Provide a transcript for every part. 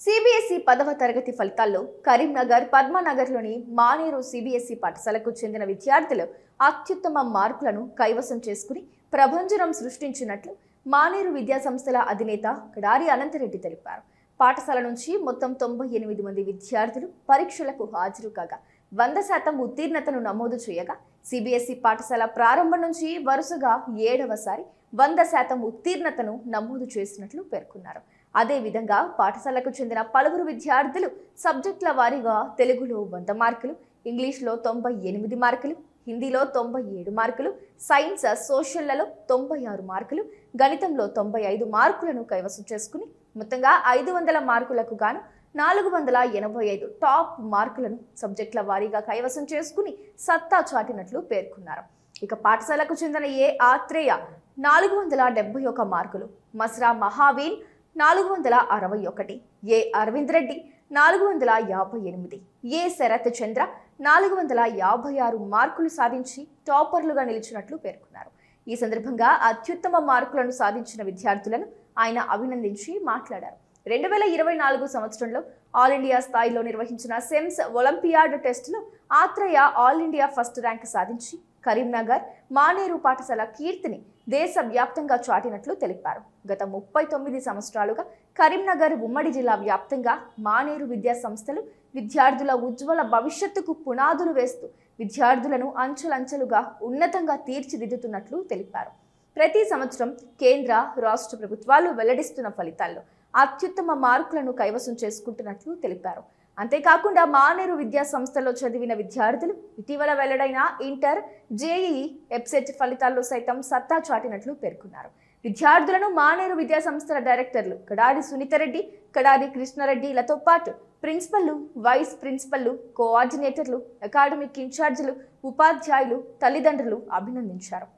CBSE పదవ తరగతి ఫలితాల్లో కరీంనగర్ పద్మనగర్లోని మానేరు సిబిఎస్ఈ పాఠశాలకు చెందిన విద్యార్థులు అత్యుత్తమ మార్కులను కైవసం చేసుకుని ప్రభంజనం సృష్టించినట్లు మానేరు విద్యా సంస్థల అధినేత కడారి అనంతరెడ్డి తెలిపారు. పాఠశాల నుంచి మొత్తం తొంభై ఎనిమిది మంది విద్యార్థులు పరీక్షలకు హాజరు కాగా వంద శాతం ఉత్తీర్ణతను నమోదు చేయగా సిబిఎస్ఈ పాఠశాల ప్రారంభం నుంచి వరుసగా ఏడవసారి వంద శాతం ఉత్తీర్ణతను నమోదు చేసినట్లు పేర్కొన్నారు. అదేవిధంగా పాఠశాలకు చెందిన పలువురు విద్యార్థులు సబ్జెక్టుల వారీగా తెలుగులో వంద మార్కులు ఇంగ్లీష్లో తొంభై ఎనిమిది మార్కులు హిందీలో తొంభై ఏడు మార్కులు సైన్స్ సోషల్లలో తొంభై ఆరు మార్కులు గణితంలో తొంభై ఐదు మార్కులను కైవసం చేసుకుని మొత్తంగా ఐదు వందల మార్కులకు గాను నాలుగు వందల ఎనభై ఐదు టాప్ మార్కులను సబ్జెక్టుల వారీగా కైవసం చేసుకుని సత్తా చాటినట్లు పేర్కొన్నారు. ఇక పాఠశాలకు చెందిన ఏ ఆత్రేయ నాలుగు వందల డెబ్బై ఒక మార్కులు మస్రా మహావీన్ నాలుగు వందల అరవై ఒకటి. ఏ అరవింద్ రెడ్డి నాలుగు వందల యాభై ఎనిమిది. ఏ శరత్ చంద్ర నాలుగు వందల యాభై ఆరు మార్కులు సాధించి టాపర్లుగా నిలిచినట్లు పేర్కొన్నారు. ఈ సందర్భంగా అత్యుత్తమ మార్కులను సాధించిన విద్యార్థులను ఆయన అభినందించి మాట్లాడారు. రెండు వేల ఇరవై నాలుగు సంవత్సరంలో ఆల్ ఇండియా స్థాయిలో నిర్వహించిన సెమ్స్ ఒలింపియాడ్ టెస్టులో Atreya all India first rank సాధించి కరీంనగర్ మానేరు పాఠశాల కీర్తిని దేశవ్యాప్తంగా చాటినట్లు తెలిపారు. గత ముప్పై తొమ్మిది సంవత్సరాలుగా కరీంనగర్ ఉమ్మడి జిల్లా వ్యాప్తంగా మానేరు విద్యా సంస్థలు విద్యార్థుల ఉజ్వల భవిష్యత్తుకు పునాదులు వేస్తూ విద్యార్థులను అంచెలంచెలుగా ఉన్నతంగా తీర్చిదిద్దుతున్నట్లు తెలిపారు. ప్రతి సంవత్సరం కేంద్ర రాష్ట్ర ప్రభుత్వాలు వెల్లడిస్తున్న ఫలితాల్లో అత్యుత్తమ మార్కులను కైవసం చేసుకుంటున్నట్లు తెలిపారు. అంతేకాకుండా మానేరు విద్యా సంస్థలో చదివిన విద్యార్థులు ఇటీవల వెల్లడైన ఇంటర్ జేఈఈ వెబ్సైట్ ఫలితాల్లో సైతం సత్తా చాటినట్లు పేర్కొన్నారు. విద్యార్థులను మానేరు విద్యా సంస్థల డైరెక్టర్లు కడారి సునీతారెడ్డి కడారి కృష్ణారెడ్డిలతో పాటు ప్రిన్సిపల్లు వైస్ ప్రిన్సిపల్లు కోఆర్డినేటర్లు అకాడమిక్ ఇన్ఛార్జీలు ఉపాధ్యాయులు తల్లిదండ్రులు అభినందించారు.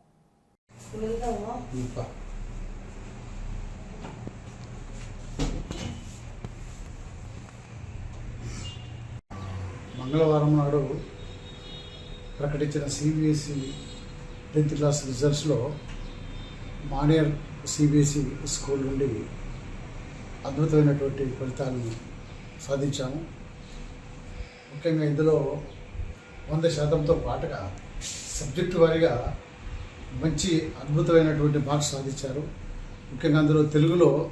మంగళవారం నాడు ప్రకటించిన సిబిఎస్ఈ టెన్త్ క్లాస్ రిజల్ట్స్లో మానేర్ సిబిఎస్ఈ స్కూల్ నుండి అద్భుతమైనటువంటి ఫలితాలను సాధించాము. ముఖ్యంగా ఇందులో వంద శాతంతో పాటుగా సబ్జెక్టు వారీగా మంచి అద్భుతమైనటువంటి మార్క్స్ సాధించారు. ముఖ్యంగా అందులో తెలుగులో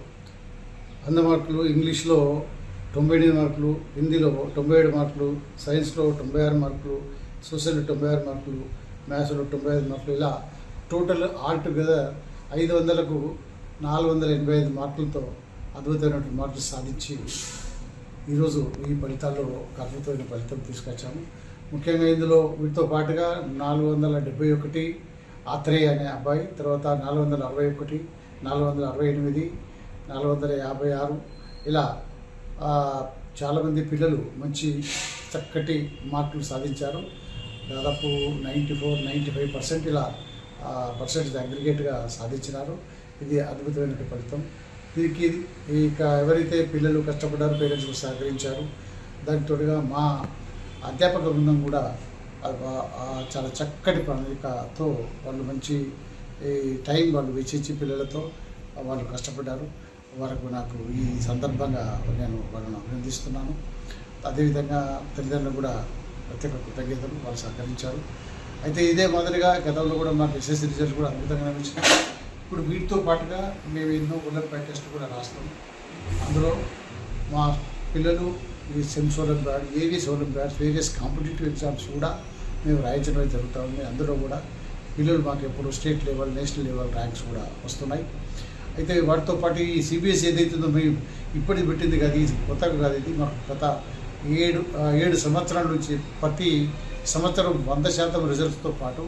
వంద మార్కులు ఇంగ్లీష్లో తొంభై ఎనిమిది మార్కులు హిందీలో తొంభై ఏడు మార్కులు సైన్స్లో తొంభై ఆరు మార్కులు సోషల్లో తొంభై ఆరు మార్కులు మ్యాథ్స్లో తొంభై ఐదు మార్కులు ఇలా టోటల్ ఆల్ టుగెదర్ ఐదు వందలకు నాలుగు వందల ఎనభై ఐదు మార్కులతో అద్భుతమైనటువంటి మార్కులు సాధించి ఈరోజు ఈ ఫలితాల్లో ఒక అద్భుతమైన ఫలితం తీసుకొచ్చాము. ముఖ్యంగా ఇందులో వీటితో పాటుగా నాలుగు వందల డెబ్బై ఒకటి ఆత్రేయ అనే అబ్బాయి తర్వాత నాలుగు వందల అరవై ఒకటి నాలుగు వందల అరవై ఎనిమిది నాలుగు వందల యాభై ఆరు ఇలా చాలామంది పిల్లలు మంచి చక్కటి మార్కులు సాధించారు. దాదాపు ninety four ninety five percent ఇలా పర్సెంటేజ్ అగ్రిగేట్గా సాధించినారు. ఇది అద్భుతమైన ఫలితం. దీనికి ఇక ఎవరైతే పిల్లలు కష్టపడ్డారో పేరెంట్స్ సహకరించారు. దానికి తోడుగా మా అధ్యాపక బృందం కూడా చాలా చక్కటి ప్రణాళికతో వాళ్ళు మంచి ఈ టైం వాళ్ళు వెచ్చించి పిల్లలతో వాళ్ళు కష్టపడ్డారు. వరకు నాకు ఈ సందర్భంగా నేను వాళ్ళను అభినందిస్తున్నాను. అదేవిధంగా తల్లిదండ్రులు కూడా ప్రత్యేక కృతజ్ఞతలు వాళ్ళు సహకరించారు. అయితే ఇదే మాదిరిగా గతంలో కూడా మాకు ఎస్ఎస్సీ రిజల్ట్ కూడా అద్భుతంగా వచ్చినాయి. ఇప్పుడు వీటితో పాటుగా మేము ఎన్నో ఒలింపియాడ్ టెస్ట్ కూడా రాస్తాం. అందులో మా పిల్లలు ఈ SEMS olympiad A V S olympiads various competitive exams కూడా మేము రాయించడం జరుగుతూ ఉంది. అందులో కూడా పిల్లలు మాకు ఎప్పుడు state level national level ranks కూడా వస్తున్నాయి. అయితే వాటితో పాటు ఈ సిబిఎస్ ఏదైతుందో మేము ఇప్పటికి పెట్టింది కాదు ఇది కొత్తగా కాదు ఇది మాకు గత ఏడు ఏడు సంవత్సరాల నుంచి ప్రతి సంవత్సరం వంద శాతం రిజల్ట్స్తో పాటు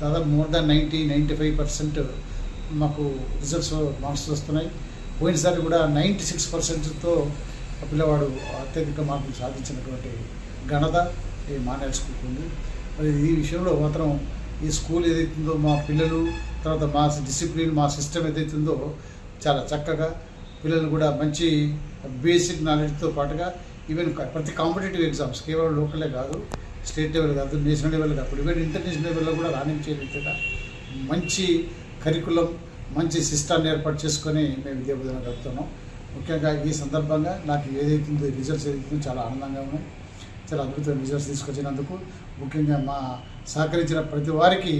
దాదాపు more than ninety ninety five percent మాకు రిజల్ట్స్ మార్క్స్ వస్తున్నాయి. పోయినసారి కూడా నైంటీ సిక్స్ పర్సెంట్తో పిల్లవాడు అత్యధిక మార్కులు సాధించినటువంటి ఘనత ఈ మానేర్ స్కూల్కి ఉంది. మరి ఈ విషయంలో మాత్రం ఈ స్కూల్ ఏదైతుందో మా పిల్లలు తర్వాత మా డిసిప్లిన్ మా సిస్టమ్ ఏదైతుందో చాలా చక్కగా పిల్లలు కూడా మంచి బేసిక్ నాలెడ్జ్తో పాటుగా ఈవెన్ ప్రతి కాంపిటేటివ్ ఎగ్జామ్స్ కేవలం లోకలే కాదు స్టేట్ లెవెల్ కాదు నేషనల్ లెవెల్ కాదు ఈవెన్ ఇంటర్నేషనల్ లెవెల్లో కూడా రాణించే మంచి కరికులం మంచి సిస్టాన్ని ఏర్పాటు చేసుకొని మేము విద్యాబోధన గడుపుతున్నాం ముఖ్యంగా ఈ సందర్భంగా నాకు ఏదైతుందో రిజల్ట్స్ ఏదైతుందో చాలా ఆనందంగా ఉన్నాయి. చాలా అద్భుతమైన రిజల్ట్స్ తీసుకొచ్చినందుకు ముఖ్యంగా మా సహకరించిన ప్రతి వారికి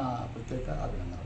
నా ప్రత్యేక అభినందనలు.